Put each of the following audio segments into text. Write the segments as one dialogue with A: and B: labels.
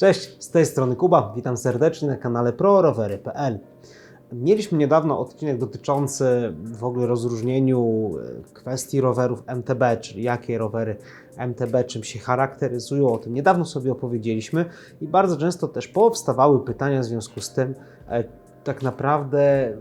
A: Cześć, z tej strony Kuba, witam serdecznie na kanale prorowery.pl. Mieliśmy niedawno odcinek dotyczący w ogóle rozróżnieniu e, kwestii rowerów MTB, czyli jakie rowery MTB czym się charakteryzują. O tym niedawno sobie opowiedzieliśmy i bardzo często też powstawały pytania w związku z tym, e, tak naprawdę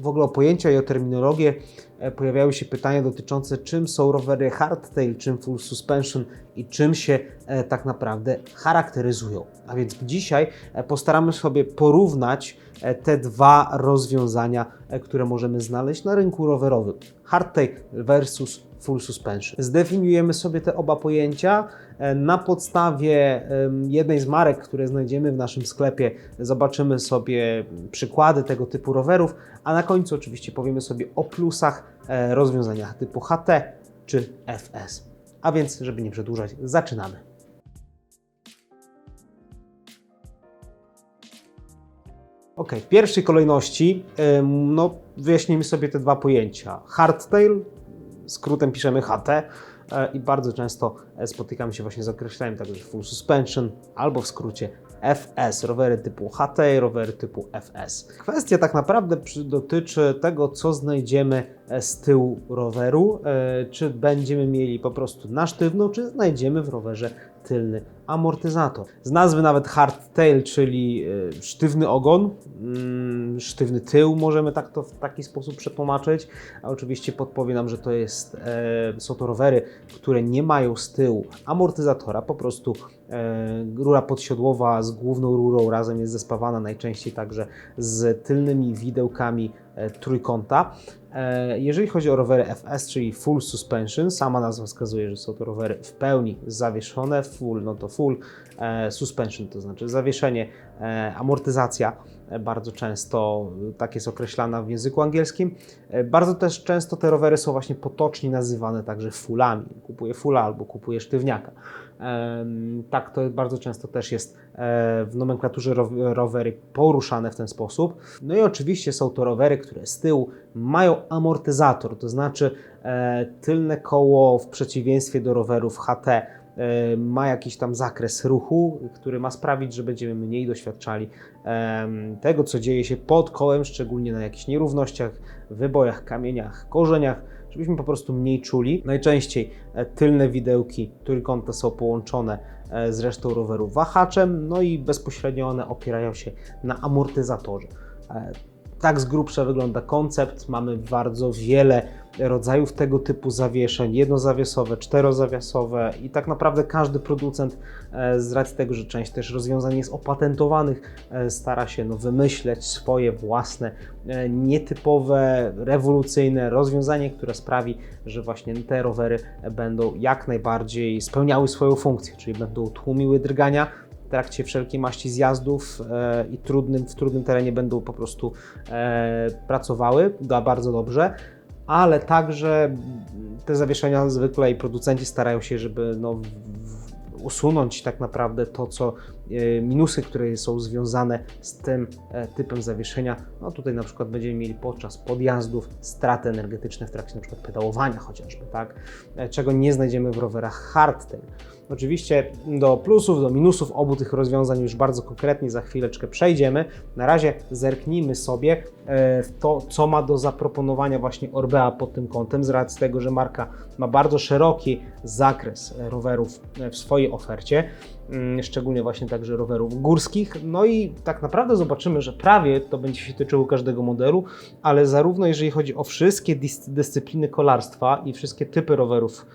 A: w ogóle o pojęcia i o terminologię e, pojawiały się pytania dotyczące czym są rowery hardtail, czym full suspension i czym się e, tak naprawdę charakteryzują. A więc dzisiaj e, postaramy sobie porównać te dwa rozwiązania, które możemy znaleźć na rynku rowerowym. Hardtail versus full suspension. Zdefiniujemy sobie te oba pojęcia e, na podstawie jednej z marek, które znajdziemy w naszym sklepie. Zobaczymy sobie przykłady tego typu rowerów, a na końcu oczywiście powiemy sobie o plusach e, rozwiązaniach typu HT czy FS. A więc, żeby nie przedłużać, zaczynamy. Ok, w pierwszej kolejności no, wyjaśnimy sobie te dwa pojęcia. Hardtail, skrótem piszemy HT e, i bardzo często spotykamy się właśnie z określeniem tak, że full suspension albo w skrócie FS, rowery typu HT, rowery typu FS. Kwestia tak naprawdę dotyczy tego, co znajdziemy e, z tyłu roweru, e, czy będziemy mieli po prostu na sztywno, czy znajdziemy w rowerze tylny amortyzator. Z nazwy nawet hardtail, czyli e, sztywny ogon, mm, sztywny tył, możemy tak to w taki sposób przetłumaczyć. A oczywiście podpowie nam, że to jest, są to rowery, które nie mają z tyłu. Amortyzatora, po prostu rura podsiodłowa z główną rurą razem jest zespawana najczęściej także z tylnymi widełkami e, trójkąta. E, Jeżeli chodzi o rowery FS, czyli full suspension, sama nazwa wskazuje, że są to rowery w pełni zawieszone, full no to full, e, suspension to znaczy zawieszenie, e, amortyzacja, e, bardzo często e, tak jest określana w języku angielskim. E, Bardzo też często te rowery są właśnie potocznie nazywane także fullami. Kupuję fulla albo kupuję sztywniaka. Tak, to bardzo często też jest e, w nomenklaturze row- rowery poruszane w ten sposób. No i oczywiście są to rowery, które z tyłu mają amortyzator, to znaczy e, tylne koło w przeciwieństwie do rowerów HT e, ma jakiś tam zakres ruchu, który ma sprawić, że będziemy mniej doświadczali tego, co dzieje się pod kołem, szczególnie na jakichś nierównościach, wybojach, kamieniach, korzeniach, żebyśmy po prostu mniej czuli. Najczęściej e, tylne widełki trójkąta są połączone e, z resztą roweru wahaczem, no i bezpośrednio one opierają się na amortyzatorze. E, Tak z grubsza wygląda koncept. Mamy bardzo wiele rodzajów tego typu zawieszeń, jednozawiasowe, czterozawiasowe i tak naprawdę każdy producent e, z racji tego, że część też rozwiązań jest opatentowanych, e, stara się no, wymyśleć swoje własne, e, nietypowe, rewolucyjne rozwiązanie, które sprawi, że właśnie te rowery będą jak najbardziej spełniały swoją funkcję, czyli będą tłumiły drgania, w trakcie wszelkiej maści zjazdów e, i trudnym, w trudnym terenie będą po prostu e, pracowały da bardzo dobrze, ale także te zawieszenia zwykle i producenci starają się, żeby no, usunąć tak naprawdę to, co e, minusy, które są związane z tym e, typem zawieszenia. No tutaj na przykład będziemy mieli podczas podjazdów straty energetyczne w trakcie na przykład pedałowania chociażby, tak? E, czego nie znajdziemy w rowerach hardtail. Oczywiście do plusów, do minusów obu tych rozwiązań już bardzo konkretnie za chwileczkę przejdziemy. Na razie zerknijmy sobie e, w to, co ma do zaproponowania właśnie Orbea pod tym kątem, z racji tego, że marka ma bardzo szeroki zakres rowerów e, w swojej ofercie, mm, szczególnie właśnie także rowerów górskich. No i tak naprawdę zobaczymy, że prawie to będzie się tyczyło każdego modelu, ale zarówno jeżeli chodzi o wszystkie dys- dyscypliny kolarstwa i wszystkie typy rowerów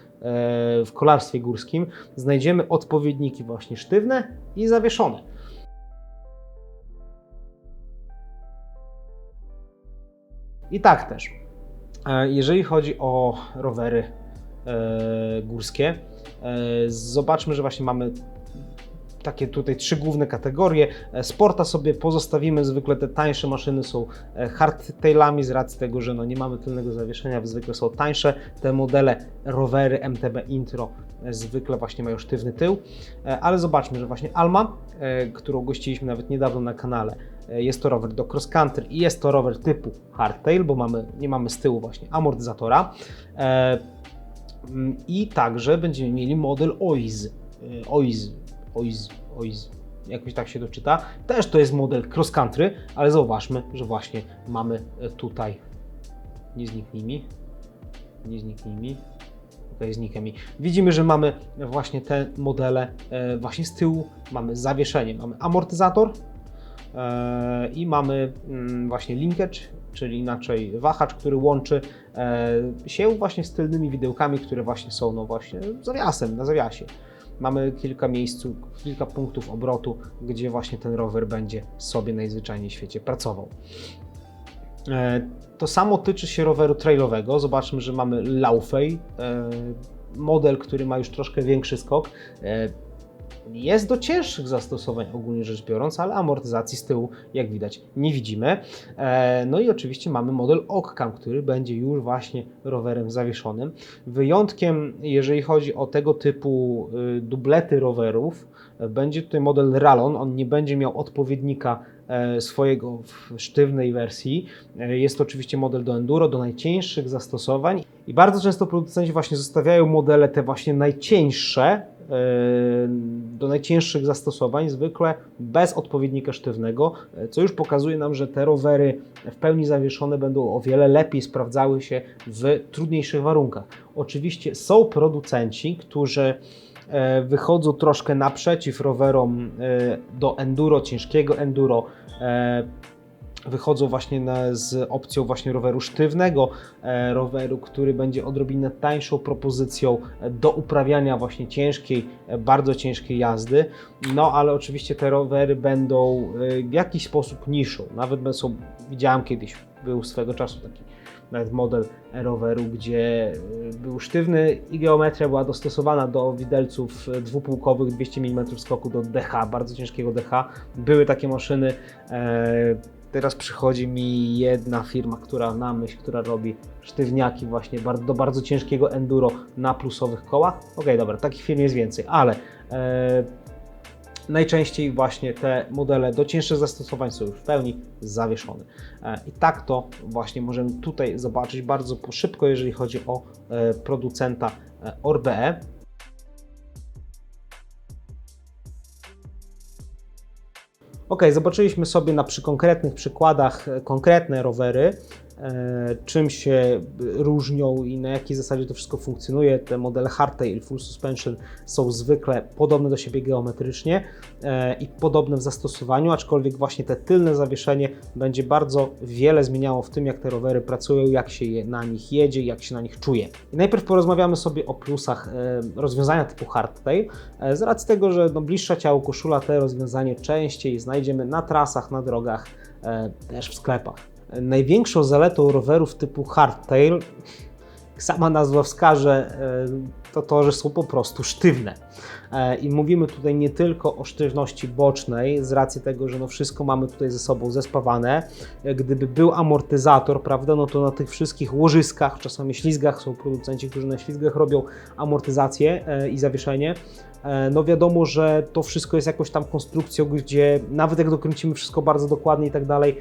A: w kolarstwie górskim znajdziemy odpowiedniki właśnie sztywne i zawieszone. I tak też, e, jeżeli chodzi o rowery e, górskie, e, zobaczmy, że właśnie mamy takie tutaj trzy główne kategorie. E, Sporta sobie pozostawimy, zwykle te tańsze maszyny są e, hardtailami z racji tego, że no nie mamy tylnego zawieszenia, zwykle są tańsze. Te modele rowery MTB Intro e, zwykle właśnie mają sztywny tył, ale zobaczmy, że właśnie Alma, którą gościliśmy nawet niedawno na kanale, jest to rower do cross country i jest to rower typu hardtail, bo mamy, nie mamy z tyłu właśnie amortyzatora. Mm, I także będziemy mieli model OIZ. e, OIZ, OIZ, jakoś tak się to czyta. Też to jest model cross country, ale zauważmy, że właśnie mamy e, tutaj, nie zniknij mi, nie zniknij mi, mi. Widzimy, że mamy właśnie te modele, e, właśnie z tyłu mamy zawieszenie, mamy amortyzator e, i mamy mm, właśnie linkage, czyli inaczej wahacz, który łączy się właśnie z tylnymi widełkami, które właśnie są no właśnie zawiasem, na zawiasie. Mamy kilka miejsc, kilka punktów obrotu, gdzie właśnie ten rower będzie sobie najzwyczajniej w świecie pracował. E, To samo tyczy się roweru trailowego. Zobaczmy, że mamy Laufey, e, model, który ma już troszkę większy skok. Jest do cięższych zastosowań ogólnie rzecz biorąc, ale amortyzacji z tyłu, jak widać, nie widzimy. E, No i oczywiście mamy model Occam, który będzie już właśnie rowerem zawieszonym. Wyjątkiem, jeżeli chodzi o tego typu y, dublety rowerów, e, będzie tutaj model Rallon. On nie będzie miał odpowiednika e, swojego w sztywnej wersji. Jest to oczywiście model do enduro, do najcieńszych zastosowań i bardzo często producenci właśnie zostawiają modele te właśnie najcieńsze do najcięższych zastosowań, zwykle bez odpowiednika sztywnego, e, co już pokazuje nam, że te rowery w pełni zawieszone będą o wiele lepiej sprawdzały się w trudniejszych warunkach. Oczywiście są producenci, którzy e, wychodzą troszkę naprzeciw rowerom e, do enduro, ciężkiego enduro. E, Wychodzą właśnie na, z opcją właśnie roweru sztywnego, e, roweru, który będzie odrobinę tańszą propozycją e, do uprawiania właśnie ciężkiej, e, bardzo ciężkiej jazdy. No ale oczywiście te rowery będą e, w jakiś sposób niszą. Nawet są, widziałem kiedyś, był swego czasu taki nawet model roweru, gdzie y, był sztywny i geometria była dostosowana do widelców dwupółkowych 200 mm skoku do DH, bardzo ciężkiego DH. Były takie maszyny. e, Teraz przychodzi mi jedna firma, która na myśl, która robi sztywniaki właśnie do bardzo ciężkiego enduro na plusowych kołach. Okej, dobra, takich firm jest więcej, ale e, najczęściej właśnie te modele do cięższych zastosowań są już w pełni zawieszone. E, I tak to właśnie możemy tutaj zobaczyć bardzo szybko, jeżeli chodzi o e, producenta e, Orbe. Ok, zobaczyliśmy sobie na przy konkretnych przykładach e, konkretne rowery, czym się różnią i na jakiej zasadzie to wszystko funkcjonuje. Te modele hardtail, full suspension są zwykle podobne do siebie geometrycznie e, i podobne w zastosowaniu, aczkolwiek właśnie te tylne zawieszenie będzie bardzo wiele zmieniało w tym, jak te rowery pracują, jak się je na nich jedzie, jak się na nich czuje. I najpierw porozmawiamy sobie o plusach e, rozwiązania typu hardtail, e, z racji tego, że no, bliższa ciału koszula te rozwiązanie częściej znajdziemy na trasach, na drogach, e, też w sklepach. Największą zaletą rowerów typu hardtail, sama nazwa wskaże, e, to to, że są po prostu sztywne. E, I mówimy tutaj nie tylko o sztywności bocznej, z racji tego, że no wszystko mamy tutaj ze sobą zespawane. E, Gdyby był amortyzator, prawda, no to na tych wszystkich łożyskach, czasami ślizgach, są producenci, którzy na ślizgach robią amortyzację i zawieszenie. No wiadomo, że to wszystko jest jakąś tam konstrukcją, gdzie nawet jak dokręcimy wszystko bardzo dokładnie i tak dalej,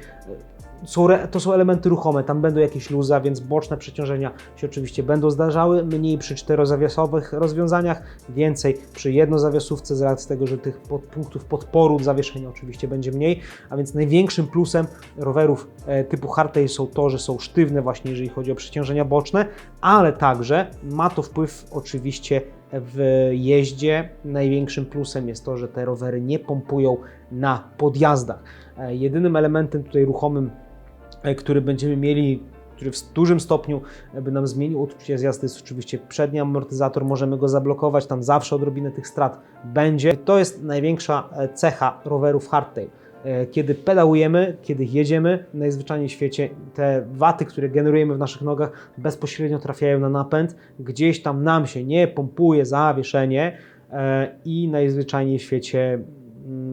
A: są, to są elementy ruchome, tam będą jakieś luza, więc boczne przeciążenia się oczywiście będą zdarzały, mniej przy czterozawiasowych rozwiązaniach, więcej przy jednozawiasówce z racji tego, że tych pod, punktów podporu zawieszenia oczywiście będzie mniej, a więc największym plusem rowerów e, typu hardtail są to, że są sztywne właśnie jeżeli chodzi o przeciążenia boczne, ale także ma to wpływ oczywiście w jeździe. Największym plusem jest to, że te rowery nie pompują na podjazdach. E, Jedynym elementem tutaj ruchomym, który będziemy mieli, który w dużym stopniu e, by nam zmienił odczucie z jazdy, jest oczywiście przedni amortyzator. Możemy go zablokować, tam zawsze odrobinę tych strat będzie. To jest największa e, cecha rowerów hardtail. E, Kiedy pedałujemy, kiedy jedziemy, najzwyczajniej w świecie te waty, które generujemy w naszych nogach, bezpośrednio trafiają na napęd. Gdzieś tam nam się nie pompuje zawieszenie e, i najzwyczajniej w świecie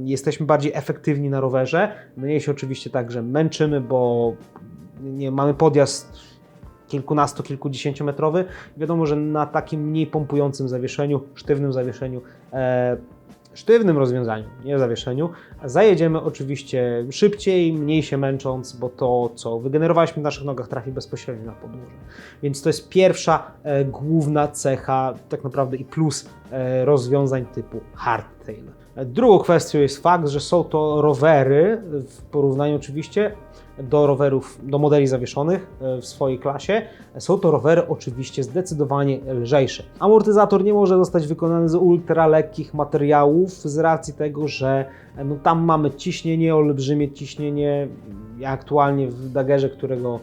A: jesteśmy bardziej efektywni na rowerze. Mniej się oczywiście także męczymy, bo nie mamy podjazd kilkunasto, kilkudziesięciometrowy. Wiadomo, że na takim mniej pompującym zawieszeniu, sztywnym zawieszeniu, e, sztywnym rozwiązaniu, nie zawieszeniu, zajedziemy oczywiście szybciej, mniej się męcząc, bo to, co wygenerowaliśmy w naszych nogach, trafi bezpośrednio na podłoże. Więc to jest pierwsza e, główna cecha, tak naprawdę i plus e, rozwiązań typu hardtail. Drugą kwestią jest fakt, że są to rowery, w porównaniu oczywiście do rowerów, do modeli zawieszonych e, w swojej klasie, są to rowery oczywiście zdecydowanie lżejsze. Amortyzator nie może zostać wykonany z ultra lekkich materiałów z racji tego, że e, no, tam mamy ciśnienie, olbrzymie ciśnienie. Aktualnie w Dagerze, którego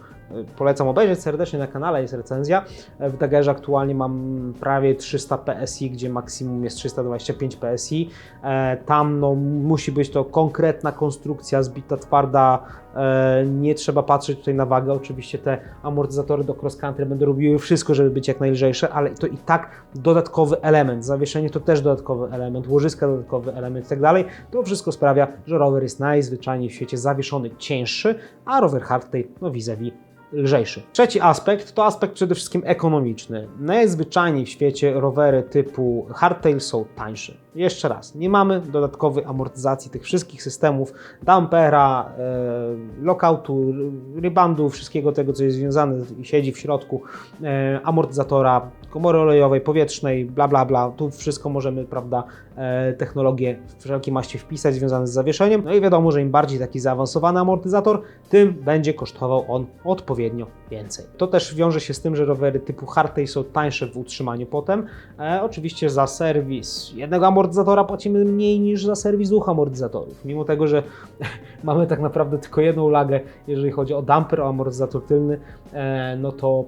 A: polecam obejrzeć serdecznie na kanale, jest recenzja. W Dagerze aktualnie mam prawie 300 PSI, gdzie maksimum jest 325 PSI. E, Tam no, musi być to konkretna konstrukcja, zbita twarda. E, Nie trzeba patrzeć tutaj na wagę. Oczywiście te amortyzatory do cross country będą robiły wszystko, żeby być jak najlżejsze, ale to i tak dodatkowy element. Zawieszenie to też dodatkowy element, łożyska dodatkowy element i tak dalej. To wszystko sprawia, że rower jest najzwyczajniej w świecie zawieszony cięższy, a rower hardtail no vis-a-vis lżejszy. Trzeci aspekt to aspekt przede wszystkim ekonomiczny. Najzwyczajniej w świecie rowery typu hardtail są tańsze. Jeszcze raz, nie mamy dodatkowej amortyzacji tych wszystkich systemów, dampera, e, lockoutu, rybandu, wszystkiego tego, co jest związane i siedzi w środku e, amortyzatora, komory olejowej, powietrznej, bla bla bla. Tu wszystko możemy, prawda, e, technologie wszelkiej maści wpisać związane z zawieszeniem. No i wiadomo, że im bardziej taki zaawansowany amortyzator, tym będzie kosztował on odpowiednio więcej. To też wiąże się z tym, że rowery typu hardtail są tańsze w utrzymaniu potem. E, oczywiście za serwis jednego amortyzatora płacimy mniej niż za serwis dwóch amortyzatorów. Mimo tego, że mamy tak naprawdę tylko jedną lagę, jeżeli chodzi o damper, o amortyzator tylny, e, no to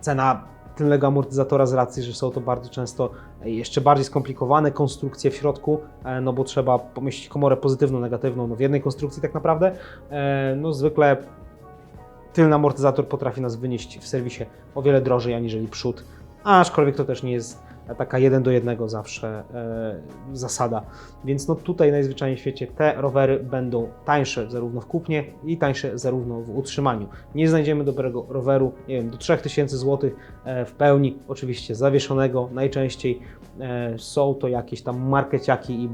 A: cena tylnego amortyzatora z racji, że są to bardzo często jeszcze bardziej skomplikowane konstrukcje w środku, e, no bo trzeba pomieścić komorę pozytywną, negatywną no w jednej konstrukcji tak naprawdę. E, No zwykle tylny amortyzator potrafi nas wynieść w serwisie o wiele drożej aniżeli przód, aczkolwiek to też nie jest taka jeden do jednego zawsze e, zasada. Więc no tutaj najzwyczajniej w świecie te rowery będą tańsze zarówno w kupnie i tańsze zarówno w utrzymaniu. Nie znajdziemy dobrego roweru, nie wiem, do 3000 zł e, w pełni, oczywiście zawieszonego. Najczęściej e, są to jakieś tam markeciaki i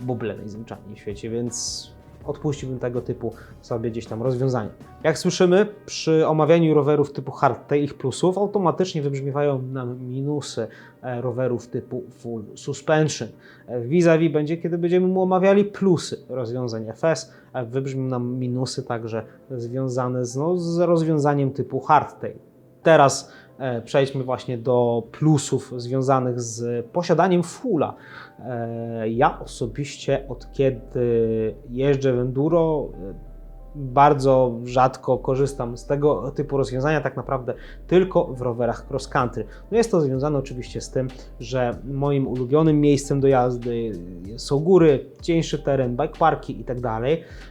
A: buble najzwyczajniej w świecie, więc odpuściłbym tego typu sobie gdzieś tam rozwiązania. Jak słyszymy, przy omawianiu rowerów typu hardtail, ich plusów automatycznie wybrzmiewają nam minusy e, rowerów typu full suspension. E, Vis-a-vis będzie, kiedy będziemy mu omawiali plusy rozwiązań FS, a wybrzmią nam minusy także związane z, no, z rozwiązaniem typu hardtail. Teraz e, przejdźmy właśnie do plusów związanych z posiadaniem fulla. E, Ja osobiście od kiedy jeżdżę w enduro e, bardzo rzadko korzystam z tego typu rozwiązania, tak naprawdę tylko w rowerach cross country. No jest to związane oczywiście z tym, że moim ulubionym miejscem do jazdy są góry, cieńszy teren, bike parki i tak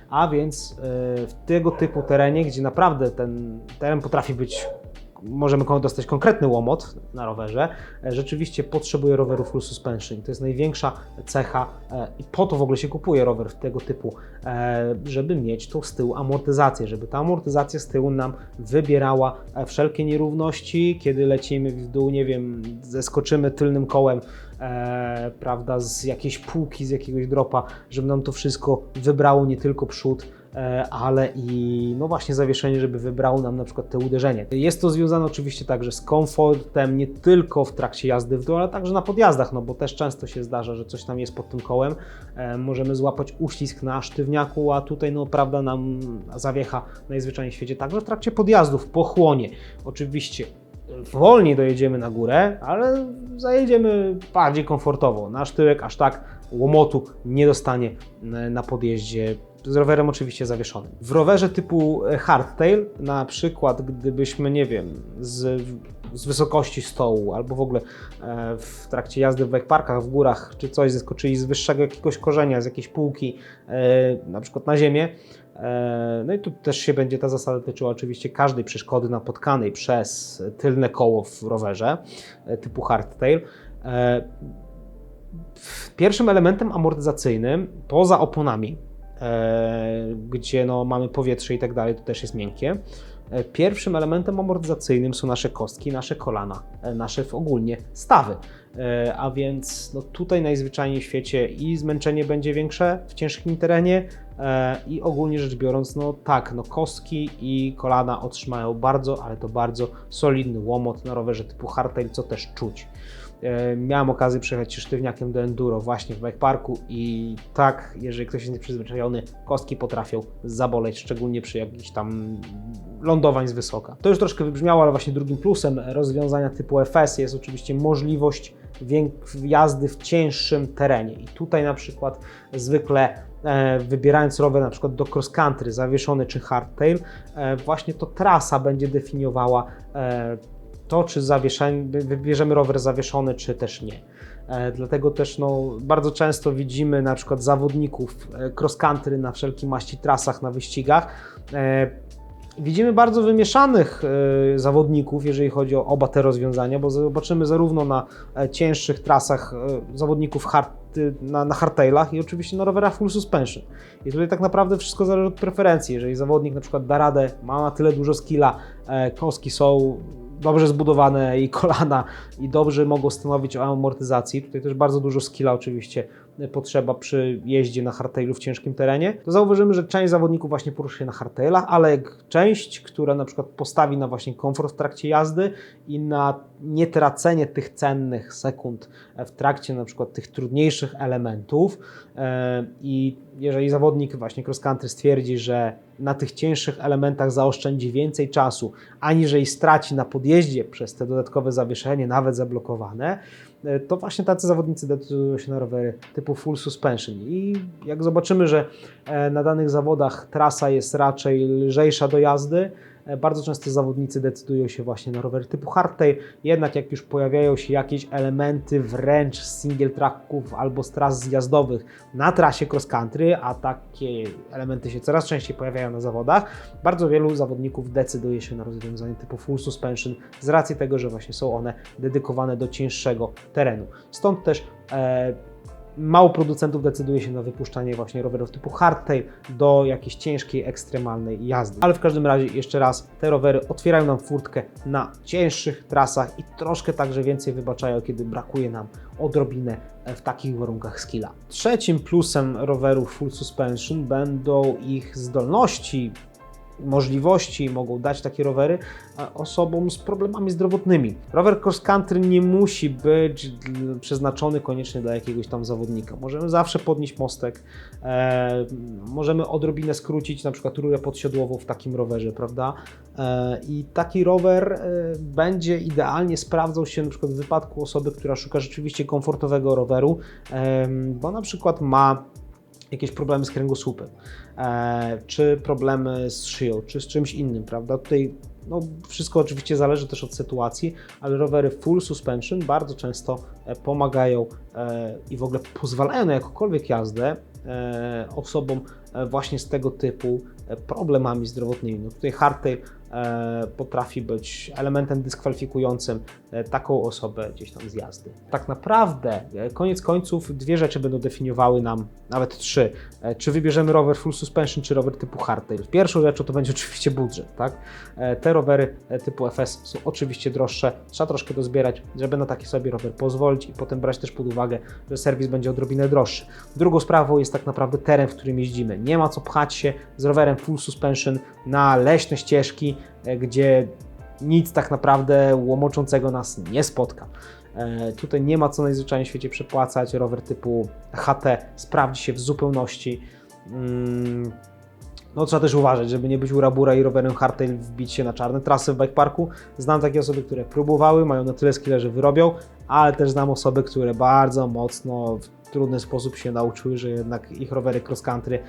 A: a więc e, w tego typu terenie, gdzie naprawdę ten teren potrafi być możemy dostać konkretny łomot na rowerze, e, rzeczywiście potrzebuje roweru full suspension. To jest największa cecha e, i po to w ogóle się kupuje rower tego typu, e, żeby mieć tą z tyłu amortyzację, żeby ta amortyzacja z tyłu nam wybierała wszelkie nierówności, kiedy lecimy w dół, nie wiem, zeskoczymy tylnym kołem e, prawda, z jakiejś półki, z jakiegoś dropa, żeby nam to wszystko wybrało nie tylko przód, ale i no właśnie zawieszenie, żeby wybrało nam na przykład te uderzenie. Jest to związane oczywiście także z komfortem, nie tylko w trakcie jazdy w dół, ale także na podjazdach, no bo też często się zdarza, że coś tam jest pod tym kołem, e, możemy złapać uścisk na sztywniaku, a tutaj no prawda nam zawiecha najzwyczajniej w świecie także w trakcie podjazdów, pochłonie. Oczywiście wolniej dojedziemy na górę, ale zajedziemy bardziej komfortowo. Nasz tyłek aż tak łomotu nie dostanie e, na podjeździe. Z rowerem oczywiście zawieszonym. W rowerze typu e, hardtail, na przykład gdybyśmy, nie wiem, z, z wysokości stołu albo w ogóle e, w trakcie jazdy w parkach, w górach czy coś zeskoczyli z wyższego jakiegoś korzenia, z jakiejś półki, e, na przykład na ziemię, No i tu też się będzie ta zasada tyczyła oczywiście każdej przeszkody napotkanej przez tylne koło w rowerze typu hardtail. Pierwszym elementem amortyzacyjnym poza oponami, gdzie no, mamy powietrze i tak dalej, to też jest miękkie. e, Pierwszym elementem amortyzacyjnym są nasze kostki, nasze kolana, e, nasze ogólnie stawy. E, A więc no, tutaj najzwyczajniej w świecie i zmęczenie będzie większe w ciężkim terenie, E, I ogólnie rzecz biorąc, no tak, no kostki i kolana otrzymają bardzo, ale to bardzo solidny łomot na rowerze typu hardtail, co też czuć. E, Miałem okazję przejechać się sztywniakiem do enduro właśnie w bike parku i tak, jeżeli ktoś jest nieprzyzwyczajony, kostki potrafią zaboleć, szczególnie przy jakichś tam lądowań z wysoka. To już troszkę wybrzmiało, ale właśnie drugim plusem rozwiązania typu FS jest oczywiście możliwość jazdy w cięższym terenie. I tutaj na przykład zwykle e, wybierając rower na przykład do cross country, zawieszony czy hardtail, e, właśnie to trasa będzie definiowała to, czy wybierzemy rower zawieszony, czy też nie. E, Dlatego też no, bardzo często widzimy na przykład zawodników e, cross country na wszelkim maści trasach, na wyścigach. E, Widzimy bardzo wymieszanych zawodników, jeżeli chodzi o oba te rozwiązania, bo zobaczymy zarówno na cięższych trasach zawodników hard, na, na hardtailach i oczywiście na rowerach full suspension. I tutaj tak naprawdę wszystko zależy od preferencji. Jeżeli zawodnik na przykład da radę, ma na tyle dużo skilla, kostki są dobrze zbudowane i kolana i dobrze mogą stanowić o amortyzacji. Tutaj też bardzo dużo skilla oczywiście potrzeba przy jeździe na hardtailu w ciężkim terenie. To zauważymy, że część zawodników właśnie porusza się na hardtailach, ale część, która na przykład postawi na właśnie komfort w trakcie jazdy i na nietracenie tych cennych sekund w trakcie na przykład tych trudniejszych elementów e, i jeżeli zawodnik właśnie cross country stwierdzi, że na tych cięższych elementach zaoszczędzi więcej czasu, aniżeli straci na podjeździe przez te dodatkowe zawieszenie, nawet zablokowane, to właśnie tacy zawodnicy decydują się na rowery typu full suspension. I jak zobaczymy, że e, na danych zawodach trasa jest raczej lżejsza do jazdy, e, bardzo często zawodnicy decydują się właśnie na rowery typu hardtail, jednak jak już pojawiają się jakieś elementy wręcz single tracków albo z tras zjazdowych na trasie cross country, a takie elementy się coraz częściej pojawiają na zawodach, bardzo wielu zawodników decyduje się na rozwiązanie typu full suspension z racji tego, że właśnie są one dedykowane do cięższego terenu. Stąd też e, mało producentów decyduje się na wypuszczanie właśnie rowerów typu hardtail do jakiejś ciężkiej, ekstremalnej jazdy. Ale w każdym razie, jeszcze raz, te rowery otwierają nam furtkę na cięższych trasach i troszkę także więcej wybaczają, kiedy brakuje nam odrobinę w takich warunkach skilla. Trzecim plusem rowerów full suspension będą ich zdolności możliwości mogą dać takie rowery e, osobom z problemami zdrowotnymi. Rower cross country nie musi być przeznaczony koniecznie dla jakiegoś tam zawodnika. Możemy zawsze podnieść mostek, e, możemy odrobinę skrócić na przykład rurę podsiodłową w takim rowerze, prawda? E, I taki rower e, będzie idealnie sprawdzał się na przykład w wypadku osoby, która szuka rzeczywiście komfortowego roweru, e, bo na przykład ma jakieś problemy z kręgosłupem, e, czy problemy z szyją, czy z czymś innym, prawda? Tutaj no, wszystko oczywiście zależy też od sytuacji, ale rowery full suspension bardzo często e, pomagają e, i w ogóle pozwalają na jakąkolwiek jazdę osobom właśnie z tego typu problemami zdrowotnymi. No, tutaj hardtail potrafi być elementem dyskwalifikującym e, taką osobę gdzieś tam z jazdy. Tak naprawdę, e, koniec końców, dwie rzeczy będą definiowały nam, nawet trzy, e, czy wybierzemy rower full suspension, czy rower typu hardtail. Pierwszą rzeczą to będzie oczywiście budżet, tak? E, Te rowery e, typu FS są oczywiście droższe, trzeba troszkę dozbierać, żeby na taki sobie rower pozwolić i potem brać też pod uwagę, że serwis będzie odrobinę droższy. Drugą sprawą jest tak naprawdę teren, w którym jeździmy. Nie ma co pchać się z rowerem full suspension na leśne ścieżki, e, gdzie nic tak naprawdę łomoczącego nas nie spotka. E, Tutaj nie ma co najzwyczajniej w świecie przepłacać. Rower typu HT sprawdzi się w zupełności. Mm, No trzeba też uważać, żeby nie być urabura i rowerem hardtail wbić się na czarne trasy w bike parku. Znam takie osoby, które próbowały, mają na tyle skilla, że wyrobią, ale też znam osoby, które bardzo mocno trudny sposób się nauczyły, że jednak ich rowery cross country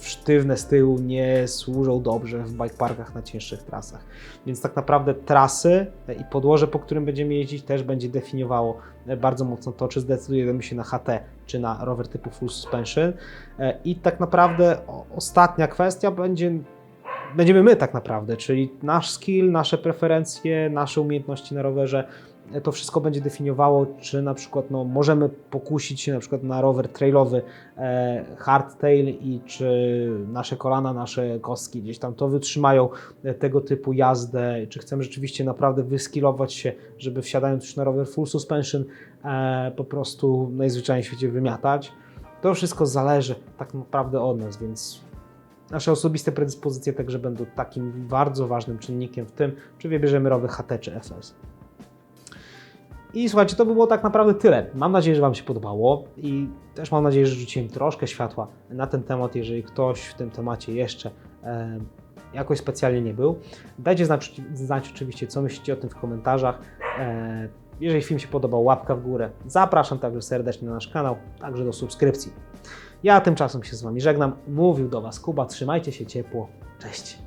A: sztywne z tyłu nie służą dobrze w bike parkach na cięższych trasach. Więc tak naprawdę trasy e, i podłoże, po którym będziemy jeździć, też będzie definiowało e, bardzo mocno to, czy zdecydujemy się na HT, czy na rower typu full suspension. E, I tak naprawdę ostatnia kwestia będzie będziemy my tak naprawdę, czyli nasz skill, nasze preferencje, nasze umiejętności na rowerze. To wszystko będzie definiowało, czy na przykład no, możemy pokusić się na przykład na rower trailowy e, hardtail i czy nasze kolana, nasze kostki gdzieś tam to wytrzymają e, tego typu jazdę, czy chcemy rzeczywiście naprawdę wyskilować się, żeby wsiadając już na rower full suspension e, po prostu najzwyczajniej w świecie wymiatać To wszystko zależy tak naprawdę od nas, więc nasze osobiste predyspozycje także będą takim bardzo ważnym czynnikiem w tym, czy wybierzemy rowy HT czy FS. I słuchajcie, to by było tak naprawdę tyle. Mam nadzieję, że Wam się podobało i też mam nadzieję, że rzuciłem troszkę światła na ten temat, jeżeli ktoś w tym temacie jeszcze e, jakoś specjalnie nie był. Dajcie znać, znać oczywiście, co myślicie o tym w komentarzach. E, jeżeli film się podobał, łapka w górę. Zapraszam także serdecznie na nasz kanał, także do subskrypcji. Ja tymczasem się z Wami żegnam. Mówił do Was Kuba. Trzymajcie się ciepło. Cześć.